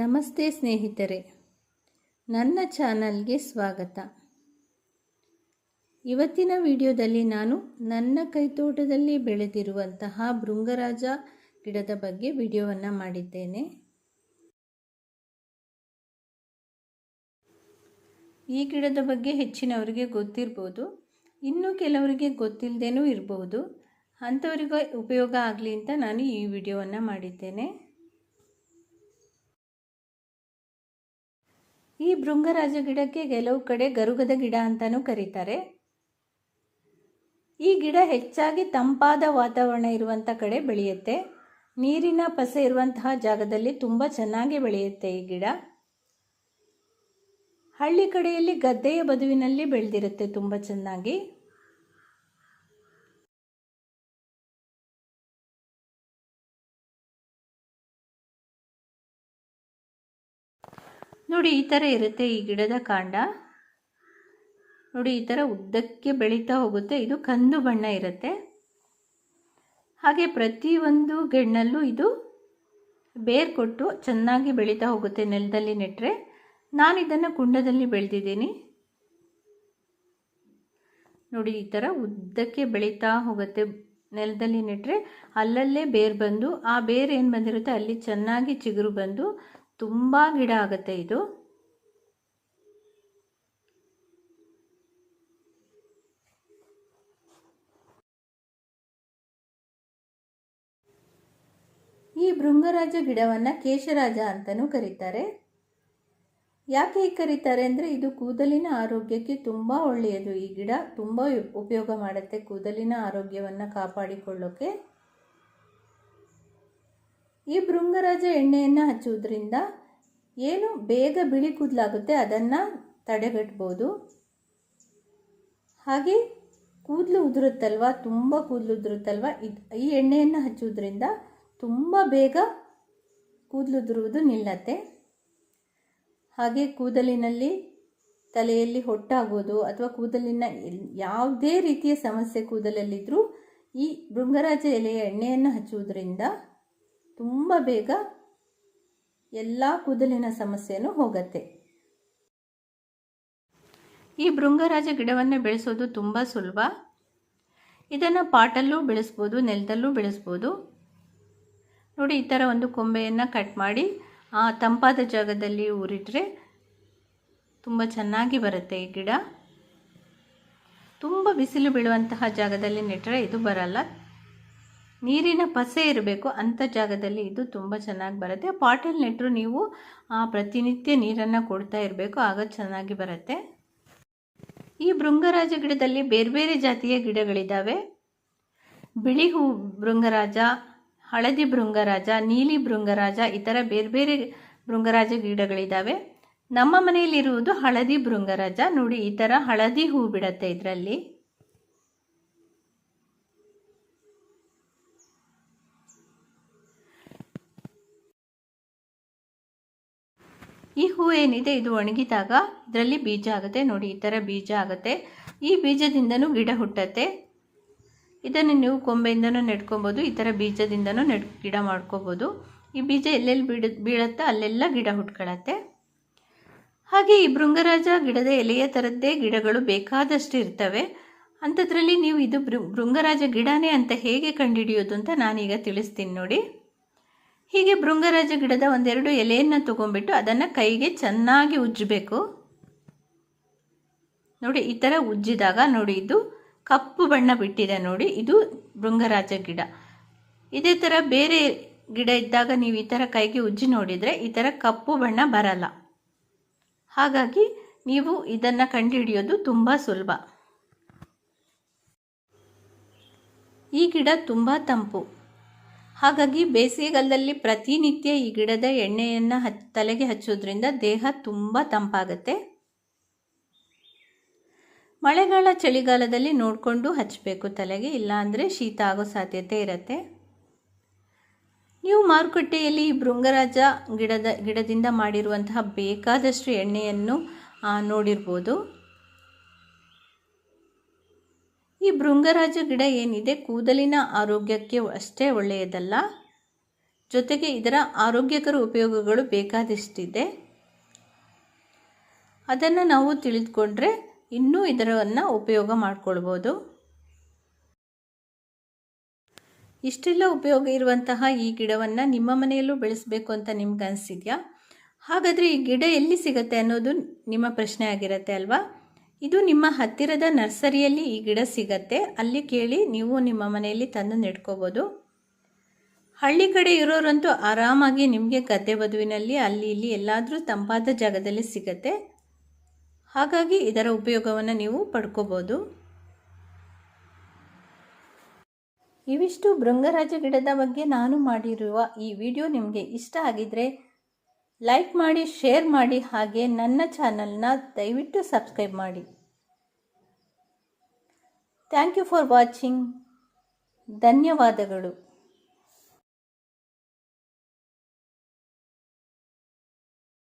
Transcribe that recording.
ನಮಸ್ತೆ ಸ್ನೇಹಿತರೆ. ನನ್ನ ಚಾನಲ್ಗೆ ಸ್ವಾಗತ. ಇವತ್ತಿನ ವಿಡಿಯೋದಲ್ಲಿ ನಾನು ನನ್ನ ಕೈತೋಟದಲ್ಲಿ ಬೆಳೆದಿರುವಂತಹ ಭೃಂಗರಾಜ ಗಿಡದ ಬಗ್ಗೆ ವಿಡಿಯೋವನ್ನು ಮಾಡಿದ್ದೇನೆ. ಈ ಗಿಡದ ಬಗ್ಗೆ ಹೆಚ್ಚಿನವರಿಗೆ ಗೊತ್ತಿರ್ಬೋದು, ಇನ್ನೂ ಕೆಲವರಿಗೆ ಗೊತ್ತಿಲ್ಲದೇನೂ ಇರಬಹುದು ಅಂಥವರಿಗೆ ಉಪಯೋಗ ಆಗಲಿ ಅಂತ ನಾನು ಈ ವಿಡಿಯೋವನ್ನು ಮಾಡಿದ್ದೇನೆ. ಈ ಭೃಂಗರಾಜ ಗಿಡಕ್ಕೆ ಕೆಲವು ಕಡೆ ಗರುಗದ ಗಿಡ ಅಂತಲೂ ಕರೀತಾರೆ. ಈ ಗಿಡ ಹೆಚ್ಚಾಗಿ ತಂಪಾದ ವಾತಾವರಣ ಇರುವಂಥ ಕಡೆ ಬೆಳೆಯುತ್ತೆ. ನೀರಿನ ಪಸೆ ಇರುವಂತಹ ಜಾಗದಲ್ಲಿ ತುಂಬ ಚೆನ್ನಾಗಿ ಬೆಳೆಯುತ್ತೆ ಈ ಗಿಡ. ಹಳ್ಳಿ ಕಡೆಯಲ್ಲಿ ಗದ್ದೆಯ ಬದುವಿನಲ್ಲಿ ಬೆಳೆದಿರುತ್ತೆ ತುಂಬ ಚೆನ್ನಾಗಿ. ನೋಡಿ, ಈ ಥರ ಇರುತ್ತೆ ಈ ಗಿಡದ ಕಾಂಡ. ನೋಡಿ, ಈ ಥರ ಉದ್ದಕ್ಕೆ ಬೆಳೀತಾ ಹೋಗುತ್ತೆ. ಇದು ಕಂದು ಬಣ್ಣ ಇರುತ್ತೆ. ಹಾಗೆ ಪ್ರತಿಯೊಂದು ಗೆಣ್ಣಲ್ಲೂ ಇದು ಬೇರ್ ಕೊಟ್ಟು ಚೆನ್ನಾಗಿ ಬೆಳೀತಾ ಹೋಗುತ್ತೆ ನೆಲದಲ್ಲಿ ನೆಟ್ಟರೆ ನಾನು ಇದನ್ನು ಕುಂಡದಲ್ಲಿ ಬೆಳೆದಿದ್ದೀನಿ. ನೋಡಿ, ಈ ಥರ ಉದ್ದಕ್ಕೆ ಬೆಳೀತಾ ಹೋಗುತ್ತೆ ನೆಲದಲ್ಲಿ ನೆಟ್ಟರೆ ಅಲ್ಲಲ್ಲೇ ಬೇರು ಬಂದು, ಆ ಬೇರು ಏನು ಬಂದಿರುತ್ತೆ? ಅಲ್ಲಿ ಚೆನ್ನಾಗಿ ಚಿಗುರು ಬಂದು ತುಂಬ ಗಿಡ ಆಗುತ್ತೆ ಇದು. ಈ ಭೃಂಗರಾಜ ಗಿಡವನ್ನು ಕೇಶರಾಜ ಅಂತಲೂ ಕರೀತಾರೆ. ಯಾಕೆ ಹೀಗೆ ಕರೀತಾರೆ ಅಂದರೆ ಇದು ಕೂದಲಿನ ಆರೋಗ್ಯಕ್ಕೆ ತುಂಬ ಒಳ್ಳೆಯದು. ಈ ಗಿಡ ತುಂಬ ಉಪಯೋಗ ಮಾಡುತ್ತೆ ಕೂದಲಿನ ಆರೋಗ್ಯವನ್ನು ಕಾಪಾಡಿಕೊಳ್ಳೋಕ್ಕೆ ಈ ಭೃಂಗರಾಜ ಎಣ್ಣೆಯನ್ನು ಹಚ್ಚುವುದರಿಂದ ಏನು ಬೇಗ ಬಿಳಿ ಕೂದಲಾಗುತ್ತೆ ಅದನ್ನು ತಡೆಗಟ್ಬೋದು. ಹಾಗೆ ಕೂದಲು ಉದುರುತ್ತಲ್ವ, ತುಂಬ ಕೂದಲು ಉದುರುತ್ತಲ್ವ, ಇದು ಈ ಎಣ್ಣೆಯನ್ನು ಹಚ್ಚುವುದರಿಂದ ತುಂಬ ಬೇಗ ಕೂದಲು ಉದುರುವುದು ನಿಲ್ಲತ್ತೆ. ಹಾಗೆ ಕೂದಲಿನಲ್ಲಿ ತಲೆಯಲ್ಲಿ ಹೊಟ್ಟಾಗೋದು ಅಥವಾ ಕೂದಲಿನ ಯಾವುದೇ ರೀತಿಯ ಸಮಸ್ಯೆ ಕೂದಲಲ್ಲಿದ್ದರೂ ಈ ಭೃಂಗರಾಜ ಎಲೆಯ ಎಣ್ಣೆಯನ್ನು ಹಚ್ಚುವುದರಿಂದ ತುಂಬ ಬೇಗ ಎಲ್ಲ ಕೂದಲಿನ ಸಮಸ್ಯೆನೂ ಹೋಗತ್ತೆ. ಈ ಭೃಂಗರಾಜ ಗಿಡವನ್ನು ಬೆಳೆಸೋದು ತುಂಬ ಸುಲಭ. ಇದನ್ನು ಪಾಟಲ್ಲೂ ಬೆಳೆಸ್ಬೋದು, ನೆಲದಲ್ಲೂ ಬೆಳೆಸ್ಬೋದು. ನೋಡಿ, ಈ ಥರ ಒಂದು ಕೊಂಬೆಯನ್ನು ಕಟ್ ಮಾಡಿ, ಆ ತಂಪಾದ ಜಾಗದಲ್ಲಿ ಊರಿಟ್ರೆ ತುಂಬ ಚೆನ್ನಾಗಿ ಬರುತ್ತೆ ಈ ಗಿಡ. ತುಂಬ ಬಿಸಿಲು ಬೀಳುವಂತಹ ಜಾಗದಲ್ಲಿ ನೆಟ್ಟರೆ ಇದು ಬರಲ್ಲ. ನೀರಿನ ಪಸೆ ಇರಬೇಕು ಅಂಥ ಜಾಗದಲ್ಲಿ ಇದು ತುಂಬ ಚೆನ್ನಾಗಿ ಬರುತ್ತೆ. ಪಾಟಲ್ ನೆಟ್ಟರು ನೀವು ಪ್ರತಿನಿತ್ಯ ನೀರನ್ನು ಕೊಡ್ತಾ ಇರಬೇಕು, ಆಗ ಚೆನ್ನಾಗಿ ಬರುತ್ತೆ. ಈ ಭೃಂಗರಾಜ ಗಿಡದಲ್ಲಿ ಬೇರೆ ಬೇರೆ ಜಾತಿಯ ಗಿಡಗಳಿದ್ದಾವೆ ಬಿಳಿ ಹೂ ಭೃಂಗರಾಜ, ಹಳದಿ ಭೃಂಗರಾಜ, ನೀಲಿ ಭೃಂಗರಾಜ ಈ ಥರ ಬೇರೆ ಬೇರೆ ಭೃಂಗರಾಜ ಗಿಡಗಳಿದ್ದಾವೆ ನಮ್ಮ ಮನೆಯಲ್ಲಿರುವುದು ಹಳದಿ ಭೃಂಗರಾಜ. ನೋಡಿ, ಈ ಥರ ಹಳದಿ ಹೂ ಬಿಡತ್ತೆ ಇದರಲ್ಲಿ. ಈ ಹೂ ಏನಿದೆ ಇದು ಒಣಗಿದಾಗ ಇದರಲ್ಲಿ ಬೀಜ ಆಗುತ್ತೆ. ನೋಡಿ, ಈ ಥರ ಬೀಜ ಆಗುತ್ತೆ. ಈ ಬೀಜದಿಂದನೂ ಗಿಡ ಹುಟ್ಟತ್ತೆ. ಇದನ್ನು ನೀವು ಕೊಂಬೆಯಿಂದನೂ ನೆಡ್ಕೊಬೋದು, ಈ ಥರ ಬೀಜದಿಂದನೂ ನೆಡ್, ಗಿಡ ಮಾಡ್ಕೋಬೋದು. ಈ ಬೀಜ ಎಲ್ಲೆಲ್ಲಿ ಬೀಡ, ಬೀಳತ್ತೆ ಅಲ್ಲೆಲ್ಲ ಗಿಡ ಹುಟ್ಕೊಳತ್ತೆ. ಹಾಗೆ ಈ ಭೃಂಗರಾಜ ಗಿಡದ ಎಲೆಯ ಥರದ್ದೇ ಗಿಡಗಳು ಬೇಕಾದಷ್ಟು ಇರ್ತವೆ. ಅಂಥದ್ರಲ್ಲಿ ನೀವು ಇದು ಭೃಂಗರಾಜ ಗಿಡನೇ ಅಂತ ಹೇಗೆ ಕಂಡುಹಿಡಿಯೋದು ಅಂತ ನಾನೀಗ ತಿಳಿಸ್ತೀನಿ ನೋಡಿ. ಹೀಗೆ ಭೃಂಗರಾಜ ಗಿಡದ ಒಂದೆರಡು ಎಲೆಯನ್ನು ತೊಗೊಂಡ್ಬಿಟ್ಟು ಅದನ್ನು ಕೈಗೆ ಚೆನ್ನಾಗಿ ಉಜ್ಜಬೇಕು. ನೋಡಿ, ಈ ಥರ ಉಜ್ಜಿದಾಗ ನೋಡಿ, ಇದು ಕಪ್ಪು ಬಣ್ಣ ಬಿಟ್ಟಿದೆ ನೋಡಿ, ಇದು ಭೃಂಗರಾಜ ಗಿಡ. ಇದೇ ಥರ ಬೇರೆ ಗಿಡ ಇದ್ದಾಗ ನೀವು ಈ ಥರ ಕೈಗೆ ಉಜ್ಜಿ ನೋಡಿದರೆ ಈ ಥರ ಕಪ್ಪು ಬಣ್ಣ ಬರಲ್ಲ. ಹಾಗಾಗಿ ನೀವು ಇದನ್ನು ಕಂಡುಹಿಡಿಯೋದು ತುಂಬ ಸುಲಭ. ಈ ಗಿಡ ತುಂಬ ತಂಪು. ಹಾಗಾಗಿ ಬೇಸಿಗೆಗಾಲದಲ್ಲಿ ಪ್ರತಿನಿತ್ಯ ಈ ಗಿಡದ ಎಣ್ಣೆಯನ್ನು ಹಚ್, ತಲೆಗೆ ಹಚ್ಚೋದ್ರಿಂದ ದೇಹ ತುಂಬ ತಂಪಾಗತ್ತೆ. ಮಳೆಗಾಲ ಚಳಿಗಾಲದಲ್ಲಿ ನೋಡಿಕೊಂಡು ಹಚ್ಚಬೇಕು ತಲೆಗೆ, ಇಲ್ಲಾಂದರೆ ಶೀತ ಆಗೋ ಸಾಧ್ಯತೆ ಇರುತ್ತೆ. ನೀವು ಮಾರುಕಟ್ಟೆಯಲ್ಲಿ ಈ ಭೃಂಗರಾಜ ಗಿಡದ, ಗಿಡದಿಂದ ಮಾಡಿರುವಂತಹ ಬೇಕಾದಷ್ಟು ಎಣ್ಣೆಯನ್ನು ನೋಡಿರ್ಬೋದು. ಈ ಭೃಂಗರಾಜ ಗಿಡ ಏನಿದೆ ಕೂದಲಿನ ಆರೋಗ್ಯಕ್ಕೆ ಅಷ್ಟೇ ಒಳ್ಳೆಯದಲ್ಲ. ಜೊತೆಗೆ ಇದರ ಆರೋಗ್ಯಕರ ಉಪಯೋಗಗಳು ಬೇಕಾದಷ್ಟಿದೆ. ಅದನ್ನು ನಾವು ತಿಳಿದುಕೊಂಡ್ರೆ ಇನ್ನೂ ಇದರನ್ನು ಉಪಯೋಗ ಮಾಡಿಕೊಳ್ಬೋದು. ಇಷ್ಟೆಲ್ಲ ಉಪಯೋಗ ಇರುವಂತಹ ಈ ಗಿಡವನ್ನು ನಿಮ್ಮ ಮನೆಯಲ್ಲೂ ಬೆಳೆಸಬೇಕು ಅಂತ ನಿಮ್ಗೆ ಅನಿಸಿದೆಯಾ ಹಾಗಾದರೆ ಈ ಗಿಡ ಎಲ್ಲಿ ಸಿಗುತ್ತೆ ಅನ್ನೋದು ನಿಮ್ಮ ಪ್ರಶ್ನೆ ಆಗಿರುತ್ತೆ ಅಲ್ವಾ? ಇದು ನಿಮ್ಮ ಹತ್ತಿರದ ನರ್ಸರಿಯಲ್ಲಿ ಈ ಗಿಡ ಸಿಗತ್ತೆ. ಅಲ್ಲಿ ಕೇಳಿ ನೀವು ನಿಮ್ಮ ಮನೆಯಲ್ಲಿ ತಂದು ನೆಡ್ಕೋಬೋದು. ಹಳ್ಳಿ ಕಡೆ ಇರೋರಂತೂ ಆರಾಮಾಗಿ ನಿಮಗೆ ಗದ್ದೆ ಬದುವಿನಲ್ಲಿ ಅಲ್ಲಿ ಇಲ್ಲಿ ಎಲ್ಲಾದರೂ ತಂಪಾದ ಜಾಗದಲ್ಲಿ ಸಿಗತ್ತೆ. ಹಾಗಾಗಿ ಇದರ ಉಪಯೋಗವನ್ನು ನೀವು ಪಡ್ಕೋಬೋದು. ಇವಿಷ್ಟು ಭೃಂಗರಾಜ ಗಿಡದ ಬಗ್ಗೆ ನಾನು ಮಾಡಿರುವ ಈ ವಿಡಿಯೋ ನಿಮಗೆ ಇಷ್ಟ ಆಗಿದರೆ ಲೈಕ್ ಮಾಡಿ, ಶೇರ್ ಮಾಡಿ ಹಾಗೆ ನನ್ನ ಚಾನಲ್ನ ದಯವಿಟ್ಟು ಸಬ್ಸ್ಕ್ರೈಬ್ ಮಾಡಿ. Thank you for watching. ಧನ್ಯವಾದಗಳು.